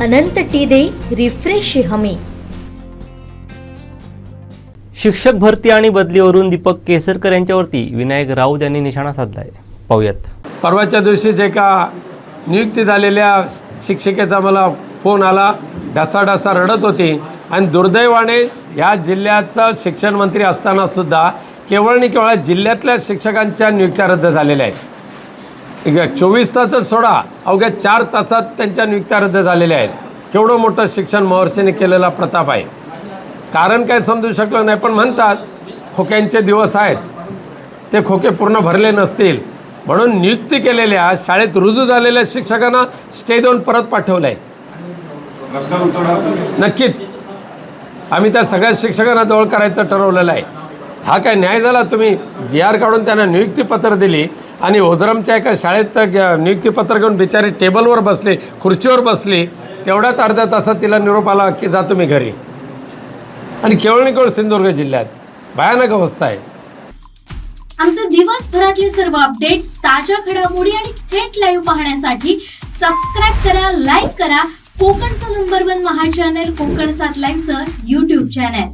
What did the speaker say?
अनंत T दे refresh हमी. शिक्षक भरती आणि बदलीवरून दीपक केसरकर यांच्यावरती विनायक राऊत यांनी निशाणा साधलाय. पाहूयात. परवाच्या दिवशीच एका नियुक्ती झालेल्या शिक्षिकेचा मला फोन आला. ढसाढसा रडत होती. आणि दुर्दैवाने या जिल्ह्याचा शिक्षण मंत्री असताना सुद्धा केवळ आणि केवळ जिल्ह्यातल्या शिक्षकांच्या नियुक्त्या रद्द झालेल्या आहेत. चोवीस तासच सोडा. अवघ्या चार तासात त्यांच्या नियुक्त्या रद्द झालेल्या आहेत. केवढं मोठं शिक्षण महर्षीने केलेला प्रताप आहे. कारण काय समजू शकलं नाही पण म्हणतात खोक्यांचे दिवस आहेत. ते खोके पूर्ण भरले नसतील. म्हणून नियुक्ती केलेल्या शाळेत रुजू झालेल्या शिक्षकांना स्टे देऊन परत पाठवलं आहे नक्कीच. आम्ही त्या सगळ्या शिक्षकांना जवळ करायचं ठरवलेलं आहे. हा काय न्याय झाला? तुम्ही जी आर काढून त्यांना नियुक्तीपत्र दिली आणि ओझरमच्या एका शाळेत नियुक्तीपत्र घेऊन बिचारी टेबलवर बसले खुर्चीवर बसली. तेवढ्याच अर्ध्या तासात तिला निरोप आला की जा तुम्ही घरी. आणि केवळ आणि केवळ सिंधुदुर्ग जिल्ह्यात. भयानक अवस्था आहे. आमचे दिवसभरातले सर्व अपडेट्स ताज्या घडामोडी आणि थेट लाईव्ह पाहण्यासाठी सबस्क्राईब करा लाईक करा. कोकणचं नंबर वन महा चॅनल कोकण सात लाईनचं युट्यूब चॅनल